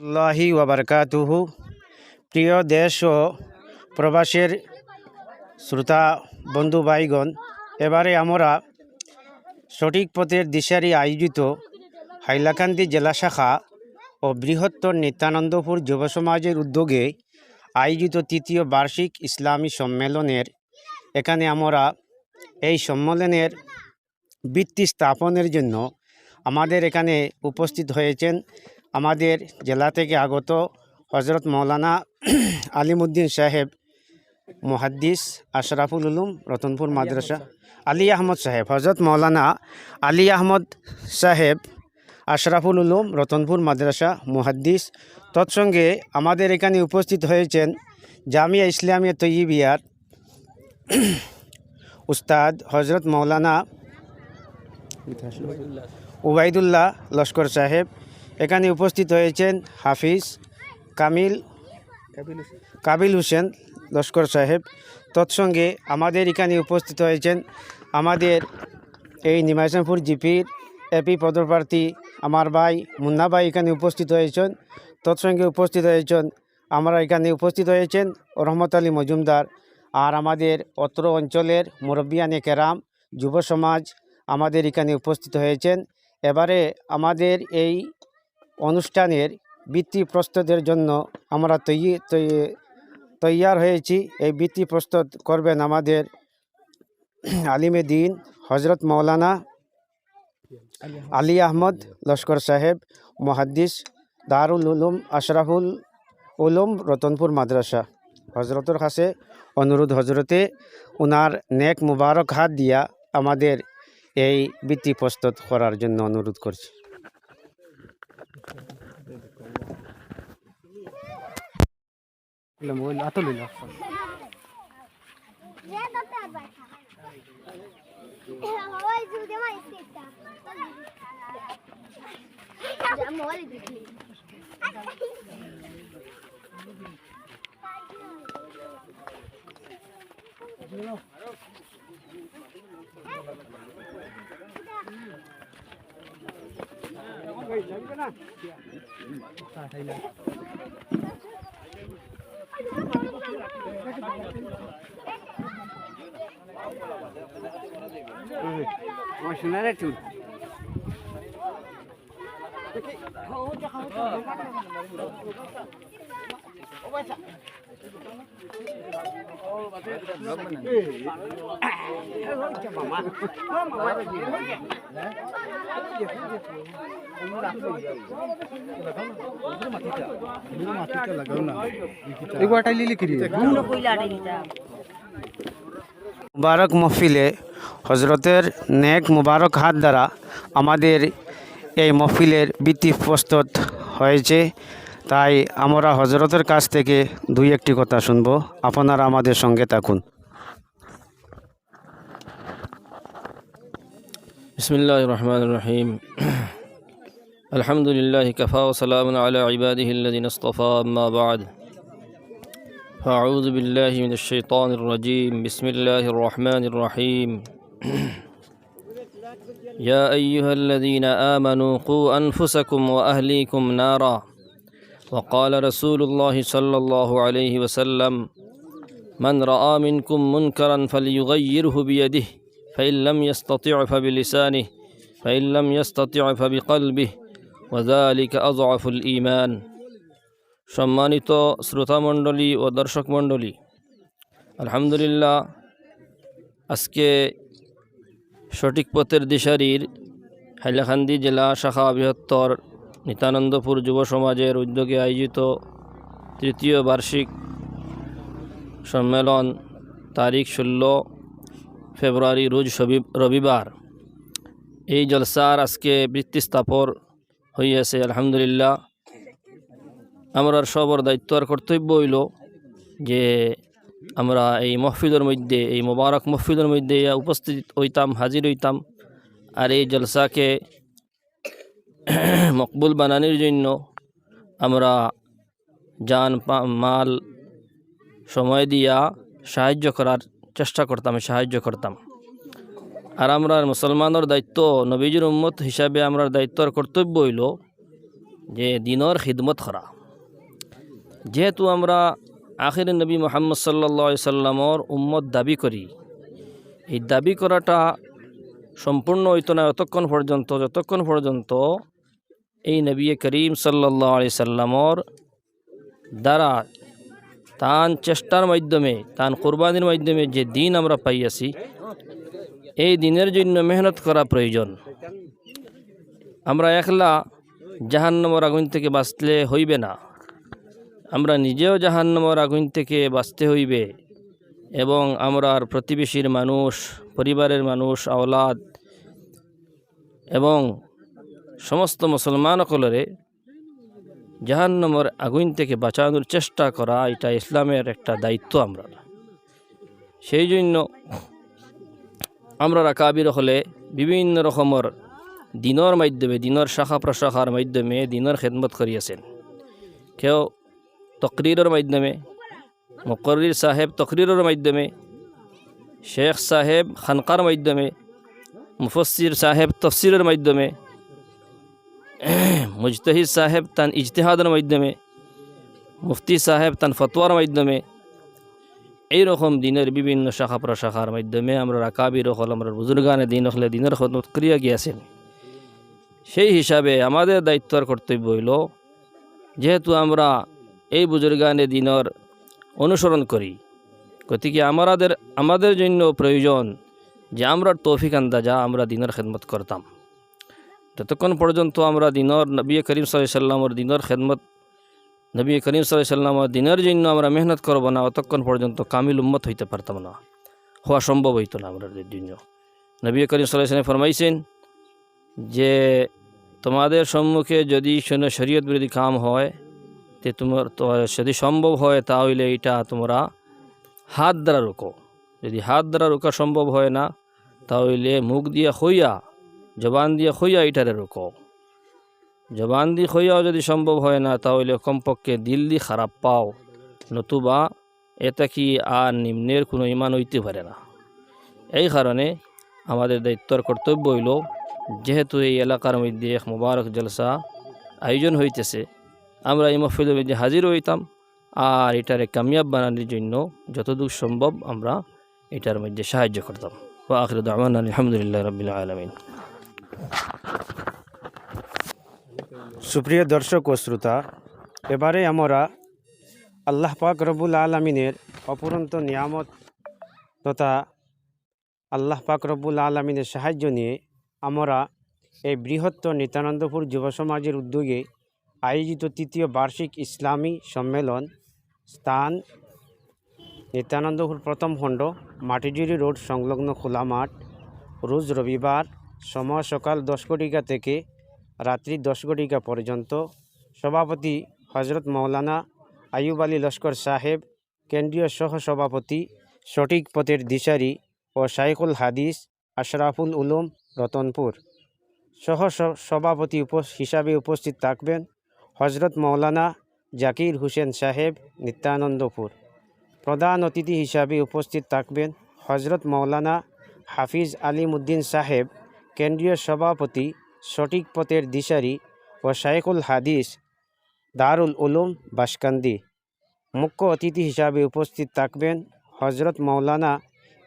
আল্লাহি ওয়াবারকাতুহু প্রিয় দেশ ও প্রবাসের শ্রোতা, বন্ধু, ভাইগণ, এবারে আমরা সঠিক পথের দিশারি আয়োজিত হাইলাকান্দি জেলা শাখা ও বৃহত্তর নিত্যানন্দপুর যুব সমাজের উদ্যোগে আয়োজিত তৃতীয় বার্ষিক ইসলামী সম্মেলনের, এখানে আমরা এই সম্মেলনের ভিত্তি স্থাপনের জন্য আমাদের এখানে উপস্থিত হয়েছেন আমাদের জেলা থেকে আগত হজরত মৌলানা আলিমুদ্দিন সাহেব, মুহাদ্দিস আশরাফুল উলুম, রতনপুর মাদ্রাসা। আলী আহমদ সাহেব হজরত মৌলানা আলী আহমদ সাহেব আশরাফুল উলুম, রতনপুর মাদ্রাসা, মুহাদ্দিস। তৎসঙ্গে আমাদের এখানে উপস্থিত হয়েছেন জামিয়া ইসলামিয়া তৈবিয়ার উস্তাদ হজরত মৌলানা উবাইদুল্লাহ লস্কর সাহেব। এখানে উপস্থিত হয়েছেন হাফিজ কামিল, কাবিল হোসেন, লস্কর সাহেব। তৎসঙ্গে আমাদের এখানে উপস্থিত হয়েছেন আমাদের এই নিমাইশামপুর জিপির এপি পদপ্রার্থী আমার ভাই, মুন্না ভাই এখানে উপস্থিত হয়েছেন। তৎসঙ্গে উপস্থিত হয়েছেন আমরা এখানে উপস্থিত হয়েছেন রহমত আলী মজুমদার আর আমাদের অত্র অঞ্চলের মুরব্বিয়ানে কেরাম যুব সমাজ আমাদের এখানে উপস্থিত হয়েছেন। এবারে আমাদের এই অনুষ্ঠানের বৃত্তি প্রস্তুতের জন্য আমরা তৈরি তৈয়ার হয়েছি। এই বৃত্তি প্রস্তুত করবেন আমাদের আলিমে দিন হজরত মৌলানা আলী আহমদ লস্কর সাহেব, মহাদ্দিস দারুল উলুম আশরাফুল উলুম রতনপুর মাদ্রাসা। হজরতের কাছে অনুরোধ হজরতে ওনার নেক মুবারক হাত দিয়া আমাদের এই বৃত্তি প্রস্তুত করার জন্য অনুরোধ করছি। ಇಲ್ಲ ಮೊಬೈಲ್ ಹತ್ತಲಿಲ್ಲ ಮೊಬೈಲ್ সোনার চুল ও বাচ্চা মুবারক মহফিলে হজরতের নেক মুবারক হাত দ্বারা আমাদের এই মহফিলের বৃত্তি প্রস্তুত হয়েছে। তাই আমরা হজরতের কাছ থেকে দুই একটি কথা শুনব আপনারা আমাদের সঙ্গে থাকুন بسم الله الرحمن الرحيم الحمد لله كفى وسلام على عباده الذين اصطفى أما بعد فأعوذ بالله من الشيطان الرجيم بسم الله الرحمن الرحيم يا أيها الذين آمنوا قوا أنفسكم وأهليكم نارا وقال رسول الله صلى الله عليه وسلم من رأى منكم منكرا فليغيره بيده فإن لم يستطع فبلسانه فإن لم يستطع فبقلبه وذلك أضعف الإيمان সম্মানিত শ্রোতামণ্ডলী ও দর্শক মণ্ডলী আলহামদুলিল্লাহ আজকে সঠিক পথের দিশারির হাইলাকান্দি জেলা শাখা বৃহত্তর নিত্যানন্দপুর যুব সমাজের উদ্যোগে আয়োজিত তৃতীয় বার্ষিক সম্মেলন তারিখ ষোলো ফেব্রুয়ারি রোজ রবিবার। এই জলসার আজকে বৃত্তি স্থাপর হইয়াছে, আলহামদুলিল্লাহ। আমরার সবর দায়িত্ব আর কর্তব্য হইল যে আমরা এই মহফিদের মধ্যে, এই মোবারক মহফিদের মধ্যে উপস্থিত হইতাম, হাজির হইতাম। আর এই জলসাকে মকবুল বানানোর জন্য আমরা যান মাল সময় দিয়া সাহায্য করার চেষ্টা করতাম, সাহায্য করতাম। আর আমরা মুসলমানের দায়িত্ব, নবীজির উম্মত হিসাবে আমরা দায়িত্ব আর কর্তব্য হইল যে দিনর খিদমত করা। যেহেতু আমরা আখির নবী মোহাম্মদ সাল্লা সাল্লামর উম্মত দাবি করি, এই দাবি করাটা সম্পূর্ণ হইতো না, যতক্ষণ পর্যন্ত যতক্ষণ পর্যন্ত এই নবী করিম সাল্লাহ আলি সাল্লামর দ্বারা তান চেষ্টার মাধ্যমে, তান কোরবানির মাধ্যমে যে দিন আমরা পাইয়াছি, এই দিনের জন্য মেহনত করা প্রয়োজন। আমরা একলা জাহান্নমর আগুন থেকে বাঁচলে হইবে না। আমরা নিজেও জাহান্নমর আগুন থেকে বাঁচতে হইবে এবং আমরার প্রতিবেশীর মানুষ, পরিবারের মানুষ, আওলাদ এবং সমস্ত মুসলমান সকলরে জাহান্নমর আগুন থেকে বাঁচানোর চেষ্টা করা, এটা ইসলামের একটা দায়িত্ব আমরা। সেই জন্য আমরা কাবির হলে বিভিন্ন রকমের দিনের মাধ্যমে, দিনের শাখা প্রশাখার মাধ্যমে দিনের খেদমত করিয়াছেন। কেউ তকরিরের মাধ্যমে মকরির সাহেব তকরিরের মাধ্যমে, শেখ সাহেব খানকার মাধ্যমে মুফসির সাহেব তফসিরের মাধ্যমে মুজতহিদ সাহেব তান ইজতেহাদের মাধ্যমে মুফতি সাহেব তান ফতোয়ার মাধ্যমে এইরকম দিনের বিভিন্ন শাখা প্রশাখার মাধ্যমে আমরা রাকাবির হল আমরা বুজুর্গানে দিন হলে দিনের খদমত করিয়া গিয়াছেন সেই হিসাবে আমাদের দায়িত্ব আর কর্তব্য হইল যেহেতু আমরা এই বুজুর্গানে দিনের অনুসরণ করি গতিকে আমাদের আমাদের জন্য প্রয়োজন যে আমরা তৌফিক আন্দাজা আমরা দিনের খেদমত করতাম ততক্ষণ পর্যন্ত আমরা দিনর নবী করিম সাল্লামর দিনের খেদমত, নবী করিম সাল্লামর দিনের জন্য আমরা মেহনত করব না অতক্ষণ পর্যন্ত কামিল উম্মত হইতে পারতাম না। হওয়া সম্ভব হইতো না আমরা জন্য নবী করিম সাল্লাম ফরমাইছেন যে, তোমাদের সম্মুখে যদি শূন্য শরীয়ত বিরোধী কাম হয়, তে তোমার যদি সম্ভব হয় তাহলে এটা তোমরা হাত দ্বারা রোকো। যদি হাত দ্বারা রোকা সম্ভব হয় না, তাহলে মুখ দিয়ে হইয়া জবান দিয়ে হইয়া এটারে রোকো। জবান দিয়ে হইয়াও যদি সম্ভব হয় না, তাহলে কমপক্ষে দিল খারাপ পাও, নতুবা এটা কি আর নিম্নের কোনো ইমান হইতে পারে না। এই কারণে আমাদের দায়িত্বর কর্তব্য হইল, যেহেতু এই এলাকার মধ্যে এক মুবারক জলসা আয়োজন হইতেছে, আমরা এই মহফিলের মধ্যে হাজির হইতাম, আর এটারে কামিয়াব বানানোর জন্য যতদূর সম্ভব আমরা এটার মধ্যে সাহায্য করতাম। ও আখির দামান আলহামদুলিল্লাহ রবিল আলমিন। সুপ্রিয় দর্শক ও শ্রোতা, এবারে আমরা আল্লাহ পাক রবুল আলমিনের অপুরন্ত নিয়ামত তথা আল্লাহ পাক রব্বুল আলমিনের সাহায্য নিয়ে আমরা এই বৃহত্তর নিত্যানন্দপুর যুব সমাজের উদ্যোগে আয়োজিত তৃতীয় বার্ষিক ইসলামী সম্মেলন স্থান, নিত্যানন্দপুর প্রথম খণ্ড মাটিজুরি রোড সংলগ্ন খোলা মাঠ, রোজ রবিবার সময় সকাল দশ ঘটিকা থেকে রাত্রি দশ ঘটিকা পর্যন্ত সভাপতি হজরত মৌলানা আয়ুব আলী লস্কর সাহেব, কেন্দ্রীয় সহ সভাপতি সঠিক পথের দিশারি ও শাইখুল হাদিস, আশরাফুল উলুম, রতনপুর। সহ সভাপতি হিসাবে উপস্থিত থাকবেন হজরত মৌলানা জাকির হুসেন সাহেব, নিত্যানন্দপুর। প্রধান অতিথি হিসাবে উপস্থিত থাকবেন হজরত মৌলানা হাফিজ আলিমুদ্দিন সাহেব কেন্দ্রীয় সভাপতি, সঠিক পথের দিশারি ও শাইখুল হাদিস দারুল উলুম বাসকান্দি। মুখ্য অতিথি হিসাবে উপস্থিত থাকবেন হজরত মৌলানা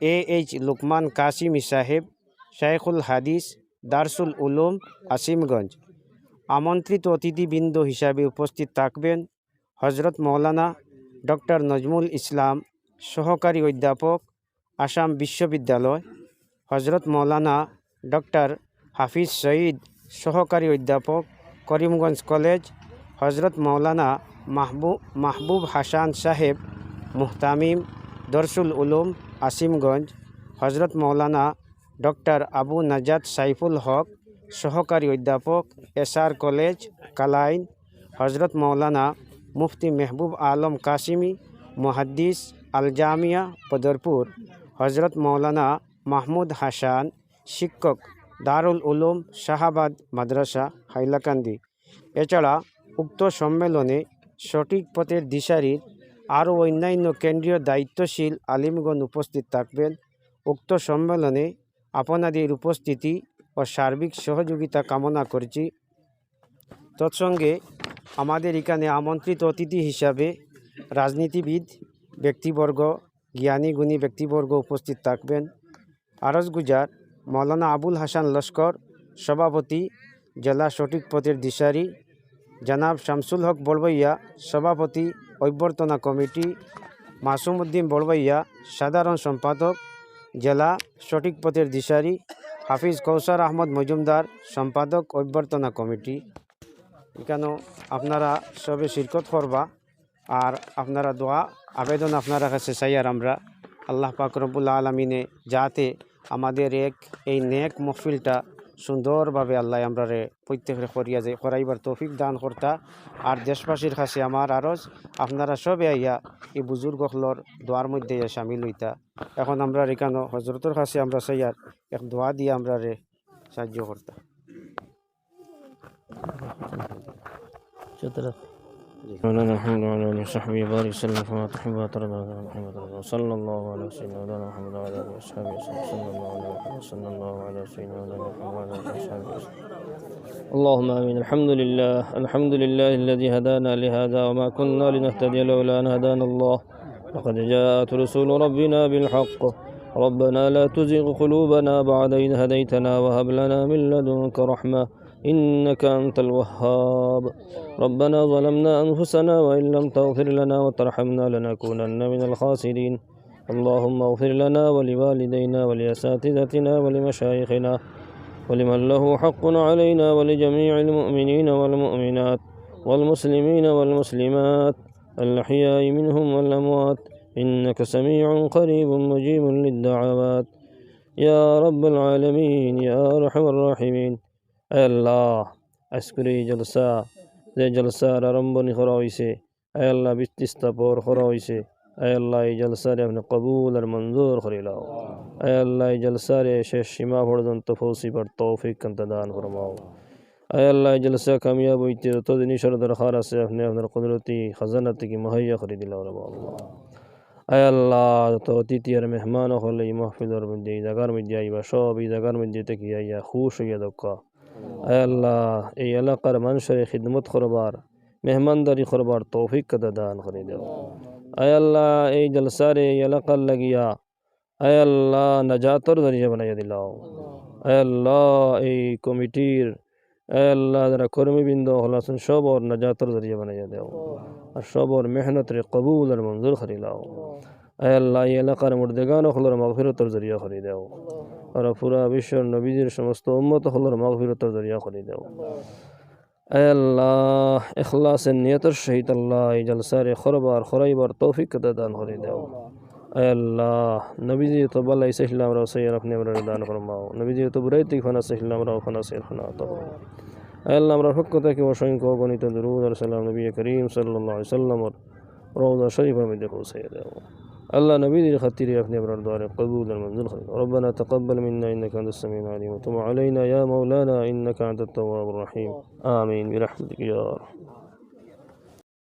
এ এইচ লুকমান কাসিমি সাহেব শাইখুল হাদিস দারসুল উলুম আসিমগঞ্জ। আমন্ত্রিত অতিথিবৃন্দ হিসাবে উপস্থিত থাকবেন হজরত মৌলানা ডক্টর নজমুল ইসলাম, সহকারী অধ্যাপক, আসাম বিশ্ববিদ্যালয় হজরত মৌলানা ডক্টর হাফিজ সঈদ সহকারী অধ্যাপক, করিমগঞ্জ কলেজ, হজরত মৌলানা মাহবুব মাহবুব হাসান সাহেব, মুহতামিম, দরসুল উলুম, আসিমগঞ্জ, হজরত মৌলানা ডক্টর আবু নাজাদ সাইফুল হক সহকারী অধ্যাপক, এসআর কলেজ, কালাইন, হজরত মৌলানা মুফতি মেহবুব আলম কাসিমি, মুহাদ্দিস আল জামিয়া পদরপুর হজরত মৌলানা মাহমুদ হাসান শিক্ষক দারুল উলুম শাহাবাদ মাদ্রাসা, হাইলাকান্দি। এছাড়া উক্ত সম্মেলনে সঠিক পথের দিশারির আরও অন্যান্য কেন্দ্রীয় দায়িত্বশীল আলিমগণ উপস্থিত থাকবেন। উক্ত সম্মেলনে আপনাদের উপস্থিতি ও সার্বিক সহযোগিতা কামনা করছি। তৎসঙ্গে আমাদের এখানে আমন্ত্রিত অতিথি হিসাবে রাজনীতিবিদ, ব্যক্তিবর্গ জ্ঞানীগুণী ব্যক্তিবর্গ উপস্থিত থাকবেন। আরজ গুজার মৌলানা আবুল হাসান লস্কর, সভাপতি, জেলা সঠিক পথের দিশারি, জনাব শামসুল হক বড়বইয়া সভাপতি, অভ্যর্থনা কমিটি, মাসুম উদ্দিন সাধারণ সম্পাদক, জেলা সঠিক পথের দিশারি, হাফিজ কৌসার আহমদ মজুমদার, সম্পাদক, অভ্যর্থনা কমিটি। এখানেও আপনারা সবে শিরকত করবা, আর আপনারা দোয়া, আবেদন আপনারা কাছে চাই আর আমরা। আল্লাহ পাক রব্বুল্লা আলমিনে যাতে আমাদের এক, এই নেক মহফিলটা সুন্দরভাবে আল্লাহ আমরা প্রত্যেকের করিয়া যায়, করাইবার তৌফিক দান করতা। আর দেশবাসীর কাছে আমার আরজ, আপনারা সবে আইয়া এই বুজুর্গলর দোয়ার মধ্যে সামিল হইতা এখন আমরা এখানো হজরতর কাছে আমরা সাইয়ার এক দোয়া দিয়ে আমরা রে সাহায্য করতা। مولانا الحمد لله وعلى وصحبه وبارك وسلم كما تحب وترضى رسول الله على سيدنا محمد وعلى آله وصحبه صلى الله عليه وسلم. صلى الله على سيدنا محمد وعلى آله وصحبه وسلم. اللهم آمين. الحمد لله. الحمد لله الذي هدانا لهذا وما كنا لنهتدي لولا أن هدانا الله. لقد جاءت رسول ربنا بالحق. ربنا لا تزغ قلوبنا بعد إذ هديتنا وهب لنا من لدنك رحمة. إنك أنت الوهاب. ربنا ظلمنا أنفسنا وإن لم تغفر لنا وترحمنا لنكونن من الخاسرين. اللهم اغفر لنا ولوالدينا ولأساتذتنا ولمشايخنا ولمن له حق علينا ولجميع المؤمنين والمؤمنات والمسلمين والمسلمات الأحياء منهم والأموات. إنك سميع قريب مجيب للدعوات. يا رب العالمين يا أرحم الراحمين. আল্লাহ আজকের এই জলসা, যে জলসার আরম্ভণি করা হয়েছে আল্লাহ বিস্তিস্তাপর করা হয়েছে আল্লাহ এই জলসারে আপনি কবুল আর মঞ্জুর করিলাও আল্লাহ এই জলসারে শেষ সীমা পর্যন্ত ফৌসিবার তৌফিক কান্তা দান ফরমাও আল্লাহ জলসা কামিয়াব হইতে যত জিনিসের দরকার আছে আপনি আপনার কুদরতি খাজানা থেকে মহইয়া করে দিলাম আল্লাহ আয় আল্লাহ যত অতিথি আর মেহমান হলে এই মাহফিলর মধ্যে, এই জাগার মধ্যে আইবা, সব এই জাগার মধ্যে থেকে আইয়া খুশ হইয়া দক্ষ আয় আল্লাহ এই এলাকার মানুষের খিদমত করবার মেহমানদারি করবার তৌফিক কদা দান করে দেও আয় আল্লাহ এই জলসারে এই এলাকার লাগিয়া আয় আল্লাহ নাজাতর জরিয়া বানাইয়া দিলাও আয় আল্লাহ এই কমিটির আয় আল্লাহ যারা কর্মীবৃন্দ হলাসন সবর নাজাতর জরিয়া বানাইয়া দেও আর সবর মেহনতের কবুল আর মঞ্জুর করে লাও আয় আল্লাহ এই এলাকার মুর্দেগান হলোর মাগফিরতর জরিয়া করে দেও আর পুরা বিশ্বের নবীজির সমস্ত উম্মত হলোর মাগফিরতর জরিয়া করে দেও। আয় আল্লাহ এখলাসের নিয়তের সহিত আল্লাহ এই জলসারে খরবার খরাইবার তৌফিক দান করে দেও। আয় আল্লাহ নবীজি তো বালাই সহিলাম রাও সৈয়দ আপনি আমরা দান ফরমাও। নবীজি তো বুড়াইতে খানা সহিলাম রাও খানা সৈয়দ খানা তো আয় আল্লাহ আমরা পক্ষ থেকে অসংখ্য গণিত দরুদ আর সালাম নবী করিম আলাইহি সাল্লামর রওজা শরীফের মধ্যে পৌঁছে দেও। الله نبي خطير يا ابن ابرار دار قبول المنزل خير. ربنا تقبل منا إنك أنت السميع العليم وتب علينا يا مولانا إنك أنت التواب الرحيم. آمين برحمتك يا رب.